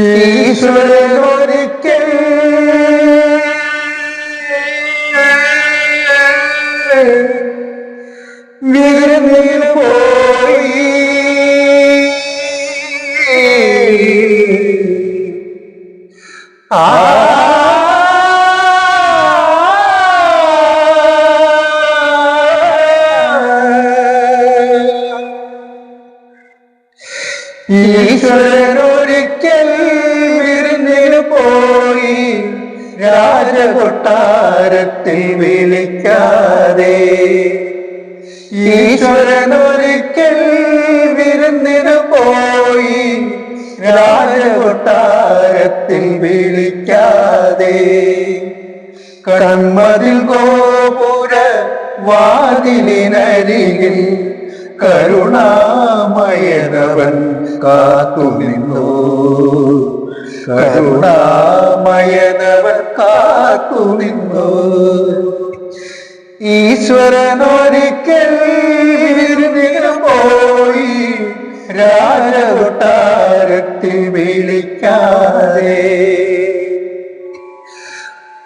ഈശ്വരൻ പോയി. ആ. ഈശ്വരൻ രാജകൊട്ടാരത്തിൽ വിളിക്കാതെ ഈശ്വരൻ ഒരിക്കൽ വിരുന്നിന് പോയി രാജകൊട്ടാരത്തിൽ വിളിക്കാതെ കൺമതിൽ ഗോപുര വാതിലിനരികിൽ കരുണാമയനവൻ കാത്തുനിന്നു. കരുണാമയനവൻ കാത്തുനിന്നു ഈശ്വരനൊരിക്കൽ പോയി. രാജകൊട്ടാരത്തിൽ വിളിക്കാതെ.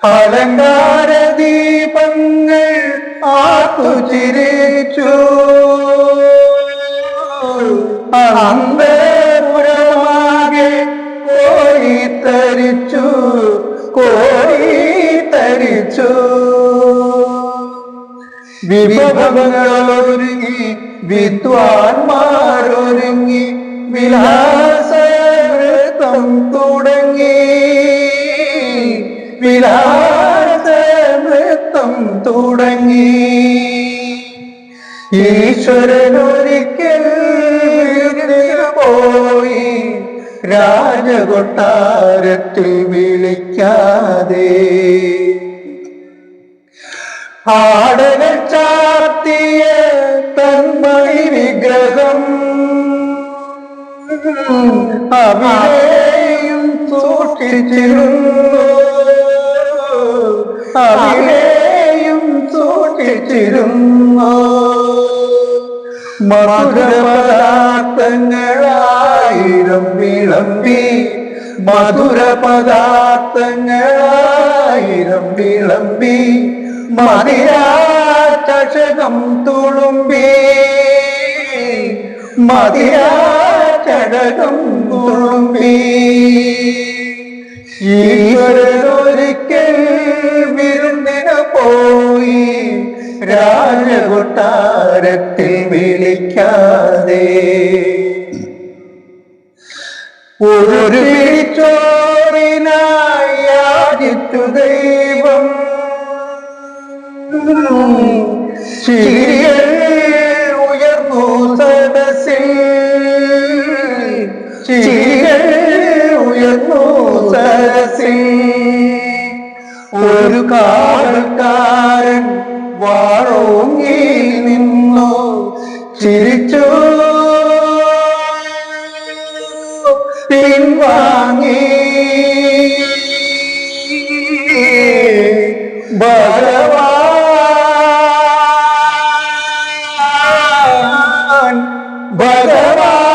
അലങ്കാര ദീപങ്ങൾ ആത്തുചിരിച്ചു അന്തപുരമാകെ കോരി തരിച്ചു. വിഭവങ്ങളൊരുങ്ങി വിദ്വാൻമാരൊരുങ്ങി വിലാസവൃത്തം തുടങ്ങി. വിലാസവൃത്തം തുടങ്ങി. ഈശ്വരനൊരിക്കൽ പോയി. പോയി രാജകൊട്ടാരത്തിൽ വിളിക്കാതെ. ആടകൾ ചാർത്തിയ തന്മണി വിഗ്രഹം. അവിടെയും സൂക്ഷിച്ചിരുന്നു. അവിടെയും സൂക്ഷിച്ചിരുന്നു. മധുരപദാർത്ഥങ്ങളായിരം വിളമ്പി മധുര പദാർത്ഥങ്ങളായിരം വിളമ്പി മതിരാചകം തുളുമ്പി മതിരാചകം തുളുമ്പി. ഈശ്വരനൊരിക്കൽ വിരുന്നിന് പോയി രാജകൊട്ടാരത്തിൽ വിളിക്കാതെ ഒരു യാചിച്ചു ദൈവം. ഉയർന്നു സദസ്സിൽ. ഉയർന്നു സദസ്സിൽ. ഒരു കാലക്കാരൻ വാഴോങ്ങി നിന്നു. ചിരിച്ചു भगवान भगवान.